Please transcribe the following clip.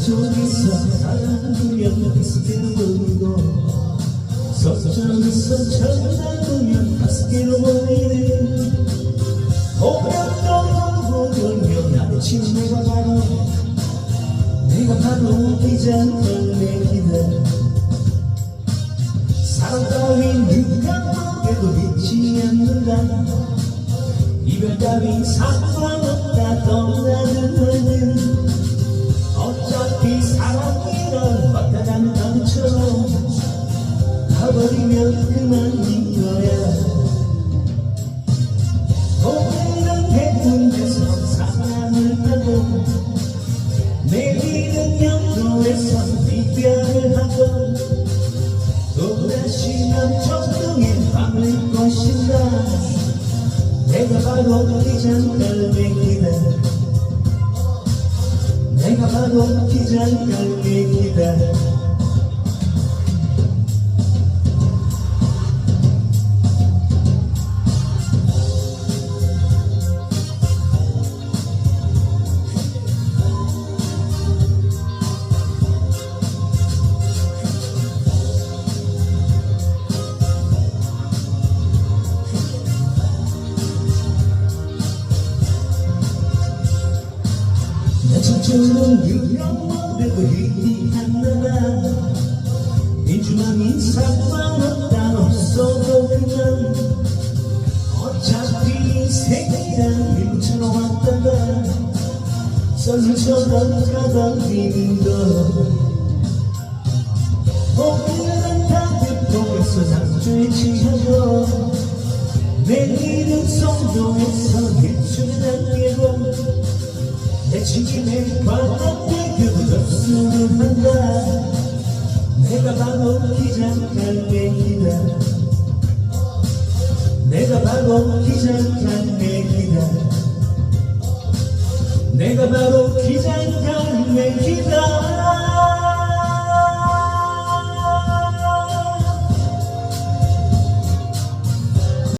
사랑하면 다섯 개로 보이고 서점에서 전화하면 다섯 개로 보이네. 오랫동안 보면 나의 친구가 바로 내가 바로 기장털내 기다 사랑 따윈 누가 보게도 믿지 않는다. 이별 따윈 상관없다 떠나는 너 그만인 거야 오늘은 해운대서 사랑을 하고 내일은 영도에서 이별을 하고 또다시 남청동에 밤을 것인가? 내가 바로 기장갈매기다. 내가 바로 기장갈매기다 내 청춘은 유명되고 희귀한 나라 민주망인 상관없다 없어도 그냥 어차피 인생이란 밀처럼 왔다가 썰물처럼 가버리는 것 오늘은 다대포에서 장주에 취하고 내일은 성동에서 일주를 남기고 내 친구의 관악대교도 접수를 한다. 내가 바로 기장갈매기다 내가 바로 기장갈매기다 내가 바로 기장갈매기다